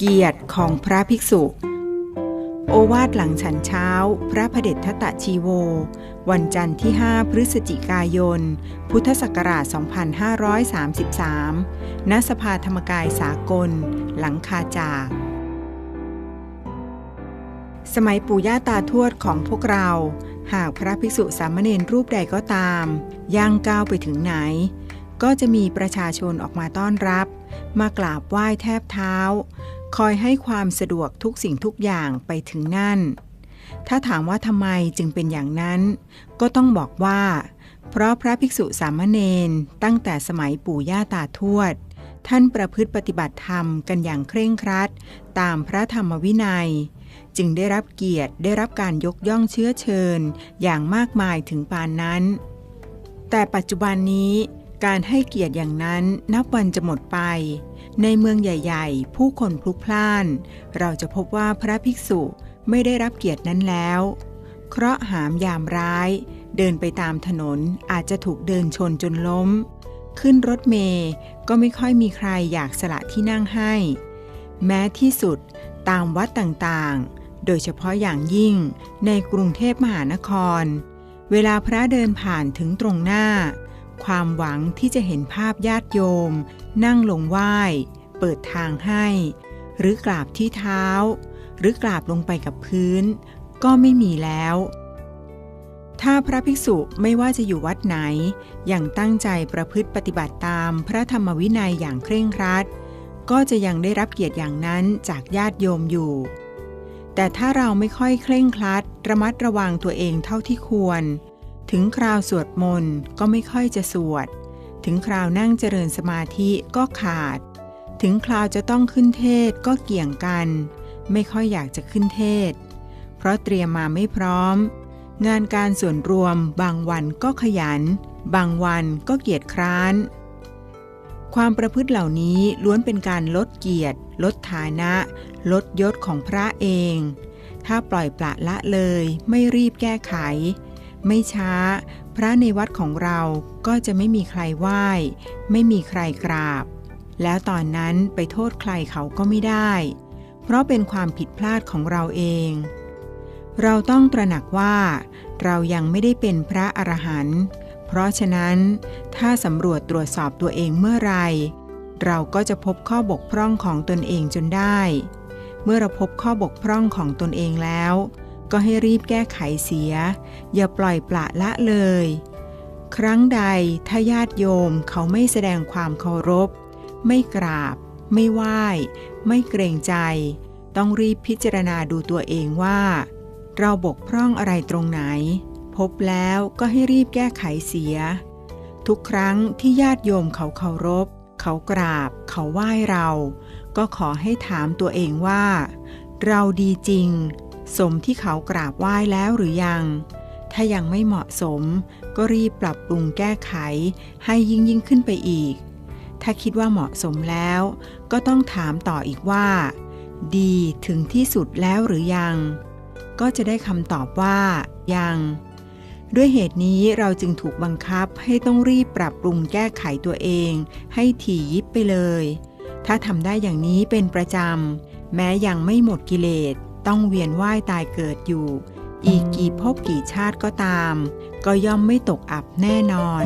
เกียรติของพระภิกษุ โอวาทหลังฉันเช้า พระพเดชทตชีโว วันจันทร์ที่ 5 พฤศจิกายน พุทธศักราช 2533 ณ สภาธรรมกายสากล หลังคาจาก สมัยปู่ย่าตาทวดของพวกเรา หากพระภิกษุสามเณรรูปใดก็ตาม ย่างก้าวไปถึงไหน ก็จะมีประชาชนออกมาต้อนรับ มากราบไหว้แทบเท้า คอยให้ความสะดวกทุกสิ่งทุกอย่างไปถึงนั่น ถ้าถามว่าทำไมจึงเป็นอย่างนั้น ก็ต้องบอกว่า เพราะพระภิกษุสามเณรตั้งแต่สมัยปู่ย่าตาทวด ท่านประพฤติปฏิบัติธรรมกันอย่างเคร่งครัด ตามพระธรรมวินัย จึงได้รับเกียรติได้รับการยกย่องเชื้อเชิญ อย่างมากมายถึงปานนั้น แต่ปัจจุบันนี้ การให้เกียรติอย่างนั้นนับวันจะหมดไป ในเมืองใหญ่ ๆ ผู้คนพลุกพล่าน เราจะพบว่าพระภิกษุไม่ได้รับเกียรตินั้นแล้ว เคราะหามยามร้าย เดินไปตามถนนอาจจะถูกเดินชนจนล้ม ขึ้นรถเมย์ก็ไม่ค่อยมีใครอยากสละที่นั่งให้ แม้ที่สุดตามวัดต่างๆ โดยเฉพาะอย่างยิ่งในกรุงเทพมหานคร เวลาพระเดินผ่านถึงตรงหน้า ความหวังที่จะเห็นภาพญาติโยม นั่งลงไหว้ เปิดทางให้ หรือกราบที่เท้า หรือกราบลงไปกับพื้น ก็ไม่มีแล้ว ถ้าพระภิกษุไม่ว่าจะอยู่วัดไหน อยังตั้งใจประพฤติปฏิบัติตามพระธรรมวินัยอย่างเคร่งครัด ก็จะยังได้รับเกียรติอย่างนั้นจากญาติโยมอยู่ แต่ถ้าเราไม่ค่อยเคร่งครัด ระมัดระวังตัวเองเท่าที่ควร ถึงคราวสวดมนต์ก็ไม่ค่อยจะสวด ถึงคราวนั่งเจริญสมาธิก็ขาด ถึงคราวจะต้องขึ้นเทศก็เกี่ยงกัน ไม่ค่อยอยากจะขึ้นเทศ เพราะเตรียมมาไม่พร้อม งานการส่วนรวมบางวันก็ขยัน บางวันก็เกียจคร้าน ความประพฤติเหล่านี้ล้วนเป็นการลดเกียรติ ลดฐานะ ลดยศของพระเอง ถ้าปล่อยปละละเลยไม่รีบแก้ไข ไม่ช้า พระในวัดของเราก็จะไม่มีใครไหว้ ไม่มีใครกราบ แล้วตอนนั้นไปโทษใครเขาก็ไม่ได้ เพราะเป็นความผิดพลาดของเราเอง เราต้องตระหนักว่า เรายังไม่ได้เป็นพระอรหันต์เพราะฉะนั้นถ้าสำรวจตรวจสอบตัวเองเมื่อไรเราก็จะพบข้อบกพร่องของตนเองจนได้ เมื่อเราพบข้อบกพร่องของตนเองแล้ว ก็ให้รีบแก้ไขเสีย อย่าปล่อยปละละเลย ครั้งใดถ้าญาติโยมเขาไม่แสดงความเคารพ ไม่กราบ ไม่ไหว้ ไม่เกรงใจ ต้องรีบพิจารณาดูตัวเองว่า เราบกพร่องอะไรตรงไหน พบแล้วก็ให้รีบแก้ไขเสีย ทุกครั้งที่ญาติโยมเขาเคารพ เขากราบ เขาไหว้เรา ก็ขอให้ถามตัวเองว่า เราดีจริง สมที่เขากราบไหว้แล้วหรือยัง ถ้ายังไม่เหมาะสม ก็รีบปรับปรุงแก้ไขให้ยิ่งยิ่งขึ้นไปอีก ถ้าคิดว่าเหมาะสมแล้ว ก็ต้องถามต่ออีกว่า ดีถึงที่สุดแล้วหรือยัง ก็จะได้คำตอบว่า ยัง ด้วยเหตุนี้เราจึงถูกบังคับให้ต้องรีบปรับปรุงแก้ไขตัวเอง ให้ถี่ยิบไปเลย ถ้าทำได้อย่างนี้เป็นประจำแม้ยังไม่หมดกิเลส ต้องเวียนว่ายตายเกิดอยู่ อีกกี่ภพกี่ชาติก็ตาม ก็ย่อมไม่ตกอับแน่นอน